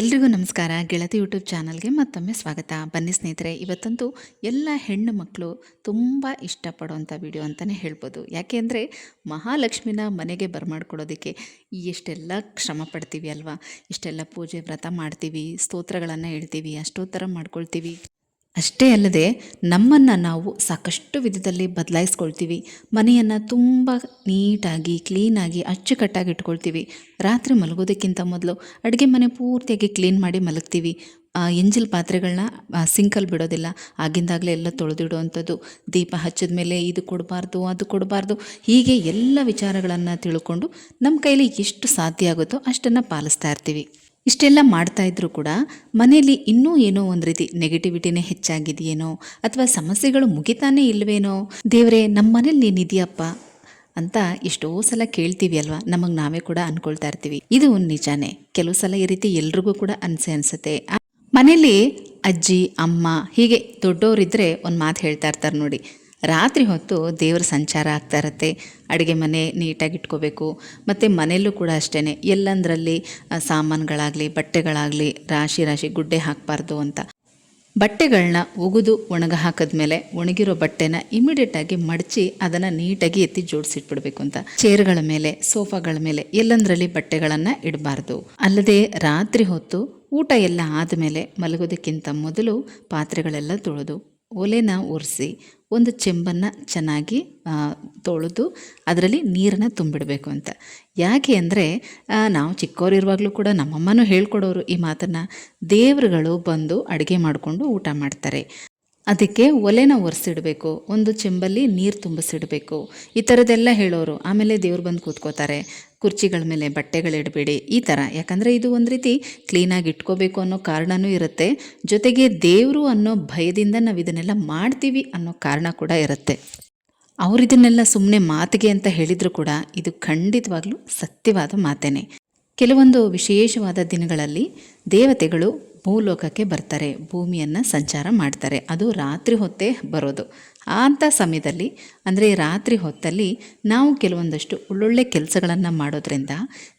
ಎಲ್ರಿಗೂ ನಮಸ್ಕಾರ. ಗೆಳತಿ ಯೂಟ್ಯೂಬ್ ಚಾನಲ್ಗೆ ಮತ್ತೊಮ್ಮೆ ಸ್ವಾಗತ. ಬನ್ನಿ ಸ್ನೇಹಿತರೆ, ಇವತ್ತಂತೂ ಎಲ್ಲ ಹೆಣ್ಣು ಮಕ್ಕಳು ತುಂಬ ಇಷ್ಟಪಡುವಂಥ ವಿಡಿಯೋ ಅಂತಲೇ ಹೇಳ್ಬೋದು. ಯಾಕೆ ಅಂದರೆ ಮಹಾಲಕ್ಷ್ಮಿನ ಮನೆಗೆ ಬರಮಾಡ್ಕೊಡೋದಕ್ಕೆ ಎಷ್ಟೆಲ್ಲ ಶ್ರಮ ಪಡ್ತೀವಿ ಅಲ್ವಾ? ಇಷ್ಟೆಲ್ಲ ಪೂಜೆ ವ್ರತ ಮಾಡ್ತೀವಿ, ಸ್ತೋತ್ರಗಳನ್ನು ಹೇಳ್ತೀವಿ, ಅಷ್ಟೋತ್ತರ ಮಾಡ್ಕೊಳ್ತೀವಿ. ಅಷ್ಟೇ ಅಲ್ಲದೆ ನಮ್ಮನ್ನು ನಾವು ಸಾಕಷ್ಟು ವಿಧದಲ್ಲಿ ಬದಲಾಯಿಸ್ಕೊಳ್ತೀವಿ. ಮನೆಯನ್ನು ತುಂಬ ನೀಟಾಗಿ ಕ್ಲೀನಾಗಿ ಅಚ್ಚುಕಟ್ಟಾಗಿ ಇಟ್ಕೊಳ್ತೀವಿ. ರಾತ್ರಿ ಮಲಗೋದಕ್ಕಿಂತ ಮೊದಲು ಅಡುಗೆ ಮನೆ ಪೂರ್ತಿಯಾಗಿ ಕ್ಲೀನ್ ಮಾಡಿ ಮಲಗ್ತೀವಿ. ಎಂಜಿಲ್ ಪಾತ್ರೆಗಳನ್ನ ಸಿಂಕಲ್ಲಿ ಬಿಡೋದಿಲ್ಲ. ಆಗಿಂದಾಗಲೇ ಎಲ್ಲ ತೊಳೆದಿಡುವಂಥದ್ದು. ದೀಪ ಹಚ್ಚಿದ ಮೇಲೆ ಇದು ಕೊಡಬಾರ್ದು, ಅದು ಕೊಡಬಾರ್ದು. ಹೀಗೆ ಎಲ್ಲ ವಿಚಾರಗಳನ್ನು ತಿಳ್ಕೊಂಡು ನಮ್ಮ ಕೈಲಿ ಎಷ್ಟು ಸಾಧ್ಯ ಆಗುತ್ತೋ ಅಷ್ಟನ್ನು ಪಾಲಿಸ್ತಾ ಇರ್ತೀವಿ. ಇಷ್ಟೆಲ್ಲ ಮಾಡ್ತಾ ಇದ್ರೂ ಕೂಡ ಮನೆಯಲ್ಲಿ ಇನ್ನೂ ಏನೋ ಒಂದು ರೀತಿ ನೆಗೆಟಿವಿಟಿನೇ ಹೆಚ್ಚಾಗಿದೆಯೇನೋ ಅಥವಾ ಸಮಸ್ಯೆಗಳು ಮುಗಿತಾನೇ ಇಲ್ವೇನೋ, ದೇವರೇ ನಮ್ಮ ಮನೇಲಿ ನೀನಿದೆಯಪ್ಪ ಅಂತ ಎಷ್ಟೋ ಸಲ ಕೇಳ್ತೀವಿ ಅಲ್ವಾ? ನಮಗೆ ನಾವೇ ಕೂಡ ಅನ್ಕೊಳ್ತಾ ಇರ್ತೀವಿ. ಇದು ನಿಜಾನೇ. ಕೆಲವು ಸಲ ಈ ರೀತಿ ಎಲ್ರಿಗೂ ಕೂಡ ಅನ್ಸೆ ಅನ್ಸುತ್ತೆ. ಮನೇಲಿ ಅಜ್ಜಿ, ಅಮ್ಮ ಹೀಗೆ ದೊಡ್ಡವರಿದ್ದರೆ ಒಂದು ಮಾತು ಹೇಳ್ತಾ ಇರ್ತಾರೆ ನೋಡಿ. ರಾತ್ರಿ ಹೊತ್ತು ದೇವರ ಸಂಚಾರ ಆಗ್ತಾ ಇರತ್ತೆ. ಅಡುಗೆ ಮನೆ ನೀಟಾಗಿ ಇಟ್ಕೋಬೇಕು. ಮತ್ತು ಮನೆಯಲ್ಲೂ ಕೂಡ ಅಷ್ಟೇ ಎಲ್ಲಂದರಲ್ಲಿ ಸಾಮಾನುಗಳಾಗಲಿ, ಬಟ್ಟೆಗಳಾಗಲಿ, ರಾಶಿ ರಾಶಿ ಗುಡ್ಡೆ ಹಾಕಬಾರ್ದು ಅಂತ. ಬಟ್ಟೆಗಳನ್ನ ಒಗೆದು ಒಣಗ ಹಾಕಿದ್ಮೇಲೆ ಒಣಗಿರೋ ಬಟ್ಟೆನ ಇಮಿಡಿಯೇಟಾಗಿ ಮಡಚಿ ಅದನ್ನು ನೀಟಾಗಿ ಎತ್ತಿ ಜೋಡಿಸಿಟ್ಬಿಡ್ಬೇಕು ಅಂತ. ಚೇರ್ಗಳ ಮೇಲೆ, ಸೋಫಾಗಳ ಮೇಲೆ ಎಲ್ಲಂದರಲ್ಲಿ ಬಟ್ಟೆಗಳನ್ನು ಇಡಬಾರ್ದು. ಅಲ್ಲದೆ ರಾತ್ರಿ ಹೊತ್ತು ಊಟ ಎಲ್ಲ ಆದಮೇಲೆ ಮಲಗೋದಕ್ಕಿಂತ ಮೊದಲು ಪಾತ್ರೆಗಳೆಲ್ಲ ತೊಳೆದು ಒಲೆನ ಒರೆಸಿ ಒಂದು ಚೆಂಬನ್ನು ಚೆನ್ನಾಗಿ ತೊಳೆದು ಅದರಲ್ಲಿ ನೀರನ್ನು ತುಂಬಿಡಬೇಕು ಅಂತ. ಯಾಕೆ ಅಂದರೆ ನಾವು ಚಿಕ್ಕವರಿರುವಾಗಲೂ ಕೂಡ ನಮ್ಮಮ್ಮನೂ ಹೇಳ್ಕೊಡೋರು ಈ ಮಾತನ್ನು. ದೇವರುಗಳು ಬಂದು ಅಡುಗೆ ಮಾಡಿಕೊಂಡು ಊಟ ಮಾಡ್ತಾರೆ. ಅದಕ್ಕೆ ಒಲೆನ ಒರೆಸಿಡಬೇಕು, ಒಂದು ಚೆಂಬಲ್ಲಿ ನೀರು ತುಂಬಿಸಿಡಬೇಕು. ಈ ಥರದ್ದೆಲ್ಲ ಹೇಳೋರು. ಆಮೇಲೆ ದೇವ್ರು ಬಂದು ಕೂತ್ಕೋತಾರೆ. ಕುರ್ಚಿಗಳ ಮೇಲೆ ಬಟ್ಟೆಗಳಿಡಬೇಡಿ ಈ ಥರ ಯಾಕಂದರೆ ಇದು ಒಂದು ರೀತಿ ಕ್ಲೀನಾಗಿ ಇಟ್ಕೋಬೇಕು ಅನ್ನೋ ಕಾರಣನೂ ಇರುತ್ತೆ. ಜೊತೆಗೆ ದೇವರು ಅನ್ನೋ ಭಯದಿಂದ ನಾವು ಇದನ್ನೆಲ್ಲ ಮಾಡ್ತೀವಿ ಅನ್ನೋ ಕಾರಣ ಕೂಡ ಇರುತ್ತೆ. ಅವ್ರು ಇದನ್ನೆಲ್ಲ ಸುಮ್ಮನೆ ಮಾತಿಗೆ ಅಂತ ಹೇಳಿದರೂ ಕೂಡ ಇದು ಖಂಡಿತವಾಗ್ಲೂ ಸತ್ಯವಾದ ಮಾತೇನೆ. ಕೆಲವೊಂದು ವಿಶೇಷವಾದ ದಿನಗಳಲ್ಲಿ ದೇವತೆಗಳು ಭೂಲೋಕಕ್ಕೆ ಬರ್ತಾರೆ, ಭೂಮಿಯನ್ನು ಸಂಚಾರ ಮಾಡ್ತಾರೆ. ಅದು ರಾತ್ರಿ ಹೊತ್ತೇ ಬರೋದು. ಅಂಥ ಸಮಯದಲ್ಲಿ, ಅಂದರೆ ರಾತ್ರಿ ಹೊತ್ತಲ್ಲಿ ನಾವು ಕೆಲವೊಂದಷ್ಟು ಒಳ್ಳೊಳ್ಳೆ ಕೆಲಸಗಳನ್ನು ಮಾಡೋದ್ರಿಂದ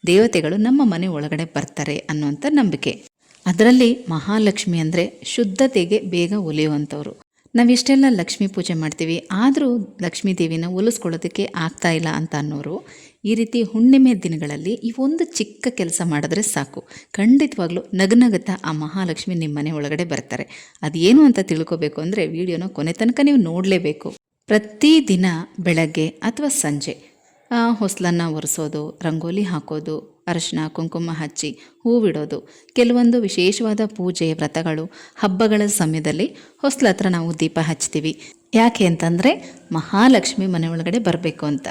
ದೇವತೆಗಳು ನಮ್ಮ ಮನೆ ಒಳಗಡೆ ಬರ್ತಾರೆ ಅನ್ನುವಂಥ ನಂಬಿಕೆ. ಅದರಲ್ಲಿ ಮಹಾಲಕ್ಷ್ಮಿ ಅಂದರೆ ಶುದ್ಧತೆಗೆ ಬೇಗ ಒಲಿಯುವಂಥವ್ರು. ನಾವೆಷ್ಟೆಲ್ಲ ಲಕ್ಷ್ಮೀ ಪೂಜೆ ಮಾಡ್ತೀವಿ. ಆದರೂ ಲಕ್ಷ್ಮೀ ದೇವಿನ ಒಲಿಸ್ಕೊಳ್ಳೋದಕ್ಕೆ ಆಗ್ತಾ ಇಲ್ಲ ಅಂತ ಅನ್ನೋರು ಈ ರೀತಿ ಹುಣ್ಣಿಮೆ ದಿನಗಳಲ್ಲಿ ಈ ಒಂದು ಚಿಕ್ಕ ಕೆಲಸ ಮಾಡಿದ್ರೆ ಸಾಕು. ಖಂಡಿತವಾಗ್ಲೂ ನಗನಗುತ್ತಾ ಆ ಮಹಾಲಕ್ಷ್ಮಿ ನಿಮ್ಮ ಮನೆ ಒಳಗಡೆ ಬರ್ತಾರೆ. ಅದೇನು ಅಂತ ತಿಳ್ಕೊಬೇಕು ಅಂದರೆ ವಿಡಿಯೋನ ಕೊನೆ ತನಕ ನೀವು ನೋಡಲೇಬೇಕು. ಪ್ರತಿದಿನ ಬೆಳಗ್ಗೆ ಅಥವಾ ಸಂಜೆ ಹೊಸಲನ್ನು ಒರೆಸೋದು, ರಂಗೋಲಿ ಹಾಕೋದು ಅರಶಿನ ಕುಂಕುಮ ಹಚ್ಚಿ ಹೂವಿಡೋದು. ಕೆಲವೊಂದು ವಿಶೇಷವಾದ ಪೂಜೆ ವ್ರತಗಳು ಹಬ್ಬಗಳ ಸಮಯದಲ್ಲಿ ಹೊಸ್ಲ ಹತ್ರ ನಾವು ದೀಪ ಹಚ್ತೀವಿ. ಯಾಕೆ ಅಂತಂದರೆ ಮಹಾಲಕ್ಷ್ಮಿ ಮನೆ ಒಳಗಡೆ ಬರಬೇಕು ಅಂತ.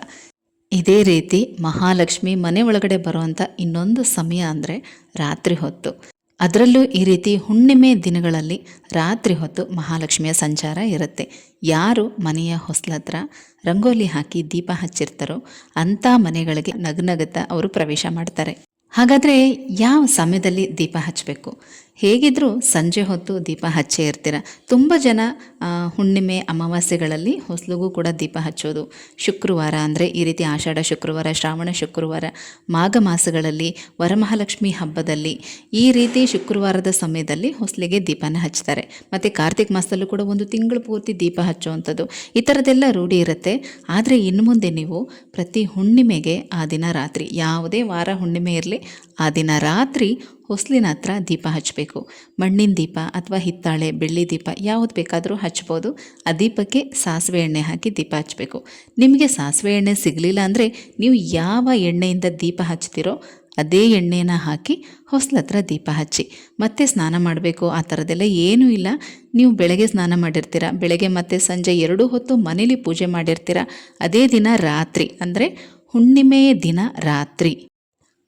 ಇದೇ ರೀತಿ ಮಹಾಲಕ್ಷ್ಮಿ ಮನೆ ಒಳಗಡೆ ಬರುವಂಥ ಇನ್ನೊಂದು ಸಮಯ ಅಂದರೆ ರಾತ್ರಿ ಹೊತ್ತು. ಅದರಲ್ಲೂ ಈ ರೀತಿ ಹುಣ್ಣಿಮೆ ದಿನಗಳಲ್ಲಿ ರಾತ್ರಿ ಹೊತ್ತು ಮಹಾಲಕ್ಷ್ಮಿಯ ಸಂಚಾರ ಇರುತ್ತೆ. ಯಾರು ಮನೆಯ ಹೊಸ್ಲತ್ರ ರಂಗೋಲಿ ಹಾಕಿ ದೀಪ ಹಚ್ಚಿರ್ತಾರೋ ಅಂಥ ಮನೆಗಳಿಗೆ ನಗ್ನಗತ ಅವರು ಪ್ರವೇಶ ಮಾಡ್ತಾರೆ. ಹಾಗಾದರೆ ಯಾವ ಸಮಯದಲ್ಲಿ ದೀಪ ಹಚ್ಚಬೇಕು? ಹೇಗಿದ್ದರೂ ಸಂಜೆ ಹೊತ್ತು ದೀಪ ಹಚ್ಚೇ ಇರ್ತೀರ. ತುಂಬ ಜನ ಹುಣ್ಣಿಮೆ ಅಮಾವಾಸ್ಯೆಗಳಲ್ಲಿ ಹೊಸಲುಗೂ ಕೂಡ ದೀಪ ಹಚ್ಚೋದು. ಶುಕ್ರವಾರ ಅಂದರೆ ಈ ರೀತಿ ಆಷಾಢ ಶುಕ್ರವಾರ, ಶ್ರಾವಣ ಶುಕ್ರವಾರ, ಮಾಘ ಮಾಸಗಳಲ್ಲಿ, ವರಮಹಾಲಕ್ಷ್ಮಿ ಹಬ್ಬದಲ್ಲಿ ಈ ರೀತಿ ಶುಕ್ರವಾರದ ಸಮಯದಲ್ಲಿ ಹೊಸಲಿಗೆ ದೀಪನ ಹಚ್ತಾರೆ. ಮತ್ತು ಕಾರ್ತಿಕ್ ಮಾಸದಲ್ಲೂ ಕೂಡ ಒಂದು ತಿಂಗಳು ಪೂರ್ತಿ ದೀಪ ಹಚ್ಚುವಂಥದ್ದು. ಈ ಥರದ್ದೆಲ್ಲ ರೂಢಿ ಇರುತ್ತೆ. ಆದರೆ ಇನ್ನು ಮುಂದೆ ನೀವು ಪ್ರತಿ ಹುಣ್ಣಿಮೆಗೆ ಆ ದಿನ ರಾತ್ರಿ, ಯಾವುದೇ ವಾರ ಹುಣ್ಣಿಮೆ ಇರಲಿ, ಆ ದಿನ ರಾತ್ರಿ ಹೊಸ್ಲಿನ ಹತ್ರ ದೀಪ ಹಚ್ಚಬೇಕು ಮಣ್ಣಿನ ದೀಪ ಅಥವಾ ಹಿತ್ತಾಳೆ, ಬೆಳ್ಳಿ ದೀಪ ಯಾವುದು ಬೇಕಾದರೂ ಹಚ್ಬೋದು. ಆ ದೀಪಕ್ಕೆ ಸಾಸಿವೆ ಎಣ್ಣೆ ಹಾಕಿ ದೀಪ ಹಚ್ಚಬೇಕು ನಿಮಗೆ ಸಾಸಿವೆ ಎಣ್ಣೆ ಸಿಗಲಿಲ್ಲ ಅಂದರೆ ನೀವು ಯಾವ ಎಣ್ಣೆಯಿಂದ ದೀಪ ಹಚ್ತೀರೋ ಅದೇ ಎಣ್ಣೆನ ಹಾಕಿ ಹೊಸ್ಲ ಹತ್ರ ದೀಪ ಹಚ್ಚಿ. ಮತ್ತೆ ಸ್ನಾನ ಮಾಡಬೇಕು, ಆ ಥರದ್ದೆಲ್ಲ ಏನೂ ಇಲ್ಲ. ನೀವು ಬೆಳಗ್ಗೆ ಸ್ನಾನ ಮಾಡಿರ್ತೀರ, ಬೆಳಗ್ಗೆ ಮತ್ತೆ ಸಂಜೆ ಎರಡು ಹೊತ್ತು ಮನೇಲಿ ಪೂಜೆ ಮಾಡಿರ್ತೀರ, ಅದೇ ದಿನ ರಾತ್ರಿ ಅಂದರೆ ಹುಣ್ಣಿಮೆಯ ದಿನ ರಾತ್ರಿ.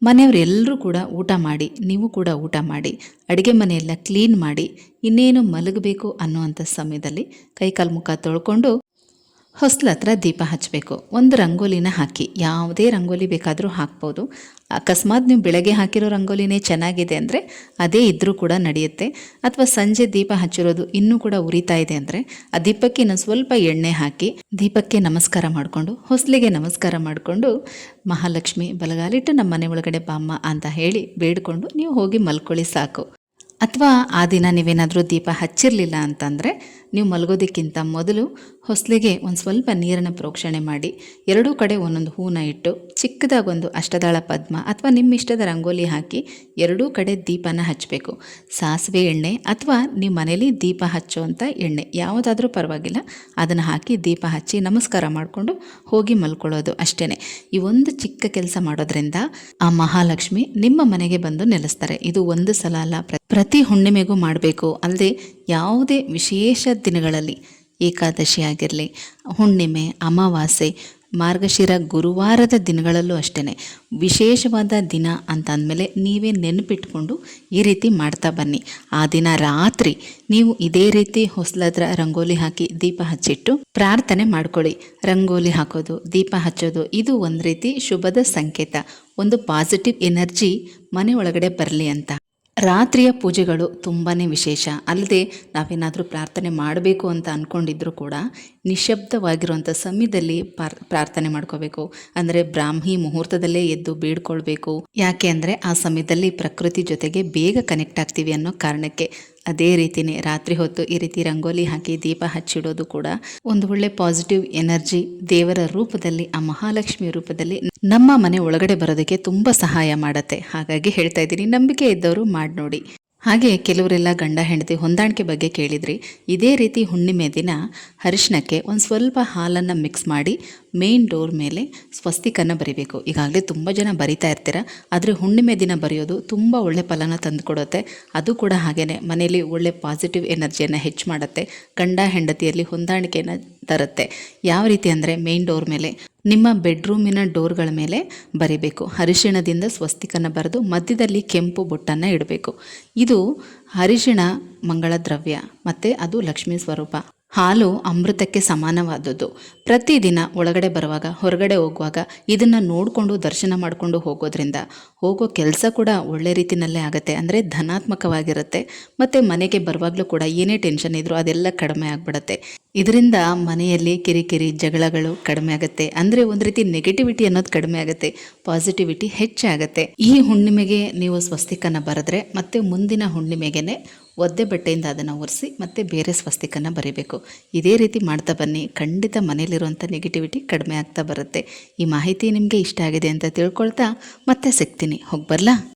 ಮನೆಯವರೆಲ್ಲರೂ ಕೂಡ ಊಟ ಮಾಡಿ, ನೀವು ಕೂಡ ಊಟ ಮಾಡಿ, ಅಡುಗೆ ಮನೆಯೆಲ್ಲ ಕ್ಲೀನ್ ಮಾಡಿ, ಇನ್ನೇನು ಮಲಗಬೇಕು ಅನ್ನುವಂಥ ಸಮಯದಲ್ಲಿ ಕೈಕಾಲು ಮುಖ ತೊಳ್ಕೊಂಡು ಹೊಸ್ಲ ಹತ್ರ ದೀಪ ಹಚ್ಚಬೇಕು ಒಂದು ರಂಗೋಲಿನ ಹಾಕಿ. ಯಾವುದೇ ರಂಗೋಲಿ ಬೇಕಾದರೂ ಹಾಕ್ಬೋದು. ಅಕಸ್ಮಾತ್ ನೀವು ಬೆಳಗ್ಗೆ ಹಾಕಿರೋ ರಂಗೋಲಿನೇ ಚೆನ್ನಾಗಿದೆ ಅಂದರೆ ಅದೇ ಇದ್ದರೂ ಕೂಡ ನಡೆಯುತ್ತೆ. ಅಥವಾ ಸಂಜೆ ದೀಪ ಹಚ್ಚಿರೋದು ಇನ್ನೂ ಕೂಡ ಉರಿತಾ ಇದೆ ಅಂದರೆ ಆ ದೀಪಕ್ಕೆ ಇನ್ನೊಂದು ಸ್ವಲ್ಪ ಎಣ್ಣೆ ಹಾಕಿ ದೀಪಕ್ಕೆ ನಮಸ್ಕಾರ ಮಾಡಿಕೊಂಡು, ಹೊಸ್ಲಿಗೆ ನಮಸ್ಕಾರ ಮಾಡಿಕೊಂಡು ಮಹಾಲಕ್ಷ್ಮಿ ಬಲಗಾಲಿಟ್ಟು ನಮ್ಮ ಮನೆ ಒಳಗಡೆ ಬಾಮ್ಮ ಅಂತ ಹೇಳಿ ಬೇಡಿಕೊಂಡು ನೀವು ಹೋಗಿ ಮಲ್ಕೊಳ್ಳಿ ಸಾಕು. ಅಥವಾ ಆ ದಿನ ನೀವೇನಾದರೂ ದೀಪ ಹಚ್ಚಿರಲಿಲ್ಲ ಅಂತಂದರೆ ನೀವು ಮಲಗೋದಕ್ಕಿಂತ ಮೊದಲು ಹೊಸಲಿಗೆ ಒಂದು ಸ್ವಲ್ಪ ನೀರನ್ನು ಪ್ರೋಕ್ಷಣೆ ಮಾಡಿ. ಎರಡೂ ಕಡೆ ಒಂದೊಂದು ಹೂನ ಇಟ್ಟು ಚಿಕ್ಕದಾಗೊಂದು ಅಷ್ಟದಾಳ ಪದ್ಮ ಅಥವಾ ನಿಮ್ಮ ಇಷ್ಟದ ರಂಗೋಲಿ ಹಾಕಿ ಎರಡೂ ಕಡೆ ದೀಪನ ಹಚ್ಚಬೇಕು ಸಾಸಿವೆ ಎಣ್ಣೆ ಅಥವಾ ನಿಮ್ಮ ಮನೇಲಿ ದೀಪ ಹಚ್ಚುವಂಥ ಎಣ್ಣೆ, ಯಾವುದಾದ್ರೂ ಪರವಾಗಿಲ್ಲ. ಅದನ್ನು ಹಾಕಿ ದೀಪ ಹಚ್ಚಿ ನಮಸ್ಕಾರ ಮಾಡಿಕೊಂಡು ಹೋಗಿ ಮಲ್ಕೊಳ್ಳೋದು ಅಷ್ಟೇ ಈ ಒಂದು ಚಿಕ್ಕ ಕೆಲಸ ಮಾಡೋದ್ರಿಂದ ಆ ಮಹಾಲಕ್ಷ್ಮಿ ನಿಮ್ಮ ಮನೆಗೆ ಬಂದು ನೆಲೆಸ್ತಾರೆ. ಇದು ಒಂದು ಸಲ ಅಲ್ಲ ಪ್ರತಿ ಹುಣ್ಣಿಮೆಗೂ ಮಾಡಬೇಕು. ಅಲ್ಲದೆ ಯಾವುದೇ ವಿಶೇಷ ದಿನಗಳಲ್ಲಿ ಏಕಾದಶಿ ಆಗಿರಲಿ, ಹುಣ್ಣಿಮೆ, ಅಮಾವಾಸ್ಯೆ, ಮಾರ್ಗಶಿರ ಗುರುವಾರದ ದಿನಗಳಲ್ಲೂ ಅಷ್ಟೇ ವಿಶೇಷವಾದ ದಿನ ಅಂತ ಅಂದಮೇಲೆ ನೀವೇ ನೆನಪಿಟ್ಕೊಂಡು ಈ ರೀತಿ ಮಾಡ್ತಾ ಬನ್ನಿ. ಆ ದಿನ ರಾತ್ರಿ ನೀವು ಇದೇ ರೀತಿ ಹೊಸ್ಲದ್ರ ರಂಗೋಲಿ ಹಾಕಿ ದೀಪ ಹಚ್ಚಿಟ್ಟು ಪ್ರಾರ್ಥನೆ ಮಾಡ್ಕೊಳ್ಳಿ. ರಂಗೋಲಿ ಹಾಕೋದು, ದೀಪ ಹಚ್ಚೋದು, ಇದು ಒಂದು ರೀತಿ ಶುಭದ ಸಂಕೇತ. ಒಂದು ಪಾಸಿಟಿವ್ ಎನರ್ಜಿ ಮನೆ ಒಳಗಡೆ ಬರಲಿ ಅಂತ. ರಾತ್ರಿಯ ಪೂಜೆಗಳು ತುಂಬಾ ವಿಶೇಷ. ಅಲ್ಲದೆ ನಾವೇನಾದರೂ ಪ್ರಾರ್ಥನೆ ಮಾಡಬೇಕು ಅಂತ ಅಂದ್ಕೊಂಡಿದ್ರೂ ಕೂಡ ನಿಶಬ್ದವಾಗಿರುವಂಥ ಸಮಯದಲ್ಲಿ ಪಾರ್, ಪ್ರಾರ್ಥನೆ ಮಾಡ್ಕೋಬೇಕು. ಅಂದರೆ ಬ್ರಾಹ್ಮಿ ಮುಹೂರ್ತದಲ್ಲೇ ಎದ್ದು ಬೇಡ್ಕೊಳ್ಬೇಕು ಯಾಕೆ ಅಂದರೆ ಆ ಸಮಯದಲ್ಲಿ ಪ್ರಕೃತಿ ಜೊತೆಗೆ ಬೇಗ ಕನೆಕ್ಟ್ ಆಗ್ತೀವಿ ಅನ್ನೋ ಕಾರಣಕ್ಕೆ. ಅದೇ ರೀತಿನೇ ರಾತ್ರಿ ಹೊತ್ತು ಈ ರೀತಿ ರಂಗೋಲಿ ಹಾಕಿ ದೀಪ ಹಚ್ಚಿಡೋದು ಕೂಡ ಒಂದು ಒಳ್ಳೆ ಪಾಸಿಟಿವ್ ಎನರ್ಜಿ ದೇವರ ರೂಪದಲ್ಲಿ, ಆ ಮಹಾಲಕ್ಷ್ಮಿ ರೂಪದಲ್ಲಿ ನಮ್ಮ ಮನೆ ಒಳಗಡೆ ಬರೋದಕ್ಕೆ ತುಂಬ ಸಹಾಯ ಮಾಡುತ್ತೆ. ಹಾಗಾಗಿ ಹೇಳ್ತಾ ಇದ್ದೀನಿ, ನಂಬಿಕೆ ಇದ್ದವರು ಮಾಡಿ ನೋಡಿ ಹಾಗೆ ಕೆಲವರೆಲ್ಲ ಗಂಡ ಹೆಂಡತಿ ಹೊಂದಾಣಿಕೆ ಬಗ್ಗೆ ಕೇಳಿದ್ರಿ ಇದೇ ರೀತಿ ಹುಣ್ಣಿಮೆ ದಿನ ಅರಿಶಿಣಕ್ಕೆ ಒಂದು ಸ್ವಲ್ಪ ಹಾಲನ್ನು ಮಿಕ್ಸ್ ಮಾಡಿ ಮೇನ್ ಡೋರ್ ಮೇಲೆ ಸ್ವಸ್ತಿಕನ್ನು ಬರಿಬೇಕು. ಈಗಾಗಲೇ ತುಂಬ ಜನ ಬರಿತಾ ಇರ್ತೀರ, ಆದರೆ ಹುಣ್ಣಿಮೆ ದಿನ ಬರೆಯೋದು ತುಂಬ ಒಳ್ಳೆ ಫಲನ ತಂದುಕೊಡುತ್ತೆ. ಅದು ಕೂಡ ಹಾಗೆಯೇ ಮನೆಯಲ್ಲಿ ಒಳ್ಳೆ ಪಾಸಿಟಿವ್ ಎನರ್ಜಿಯನ್ನು ಹೆಚ್ಚು ಮಾಡುತ್ತೆ, ಗಂಡ ಹೆಂಡತಿಯಲ್ಲಿ ಹೊಂದಾಣಿಕೆಯನ್ನು ತರುತ್ತೆ. ಯಾವ ರೀತಿ ಅಂದರೆ ಮೇನ್ ಡೋರ್ ಮೇಲೆ ನಿಮ್ಮ ಬೆಡ್ರೂಮಿನ ಡೋರ್ಗಳ ಮೇಲೆ ಬರಿಬೇಕು. ಅರಿಶಿಣದಿಂದ ಸ್ವಸ್ತಿಕನ್ನು ಬರೆದು ಮಧ್ಯದಲ್ಲಿ ಕೆಂಪು ಬೊಟ್ಟನ್ನು ಇಡಬೇಕು. ಇದು ಅರಿಶಿಣ ಮಂಗಳ ದ್ರವ್ಯ, ಮತ್ತು ಅದು ಲಕ್ಷ್ಮೀ ಸ್ವರೂಪ. ಹಾಲು ಅಮೃತಕ್ಕೆ ಸಮಾನವಾದದ್ದು. ಪ್ರತಿದಿನ ಒಳಗಡೆ ಬರುವಾಗ, ಹೊರಗಡೆ ಹೋಗುವಾಗ ಇದನ್ನು ನೋಡಿಕೊಂಡು ದರ್ಶನ ಮಾಡಿಕೊಂಡು ಹೋಗೋದ್ರಿಂದ ಹೋಗೋ ಕೆಲಸ ಕೂಡ ಒಳ್ಳೆ ರೀತಿಯಲ್ಲೇ ಆಗುತ್ತೆ. ಅಂದರೆ ಧನಾತ್ಮಕವಾಗಿರುತ್ತೆ. ಮತ್ತು ಮನೆಗೆ ಬರುವಾಗಲೂ ಕೂಡ ಏನೇ ಟೆನ್ಷನ್ ಇದ್ದರೂ ಅದೆಲ್ಲ ಕಡಿಮೆ ಆಗಿಬಿಡುತ್ತೆ. ಇದರಿಂದ ಮನೆಯಲ್ಲಿ ಕಿರಿಕಿರಿ, ಜಗಳಗಳು ಕಡಿಮೆ ಆಗುತ್ತೆ. ಅಂದರೆ ಒಂದು ರೀತಿ ನೆಗೆಟಿವಿಟಿ ಅನ್ನೋದು ಕಡಿಮೆ ಆಗುತ್ತೆ. ಪಾಸಿಟಿವಿಟಿ ಹೆಚ್ಚಾಗುತ್ತೆ ಈ ಹುಣ್ಣಿಮೆಗೆ ನೀವು ಸ್ವಸ್ತಿಕನ ಬರೆದ್ರೆ ಮತ್ತೆ ಮುಂದಿನ ಹುಣ್ಣಿಮೆಗೆ ಒದ್ದೆ ಬಟ್ಟೆಯಿಂದ ಅದನ್ನು ಒರೆಸಿ ಮತ್ತೆ ಬೇರೆ ಸ್ವಸ್ತಿಕನ್ನು ಬರೀಬೇಕು. ಇದೇ ರೀತಿ ಮಾಡ್ತಾ ಬನ್ನಿ. ಖಂಡಿತ ಮನೆಯಲ್ಲಿರುವಂಥ ನೆಗೆಟಿವಿಟಿ ಕಡಿಮೆ ಆಗ್ತಾ ಬರುತ್ತೆ. ಈ ಮಾಹಿತಿ ನಿಮಗೆ ಇಷ್ಟ ಆಗಿದೆ ಅಂತ ತಿಳ್ಕೊಳ್ತಾ ಮತ್ತೆ ಸಿಗ್ತೀನಿ. ಹೋಗಿ ಬರಲಾ?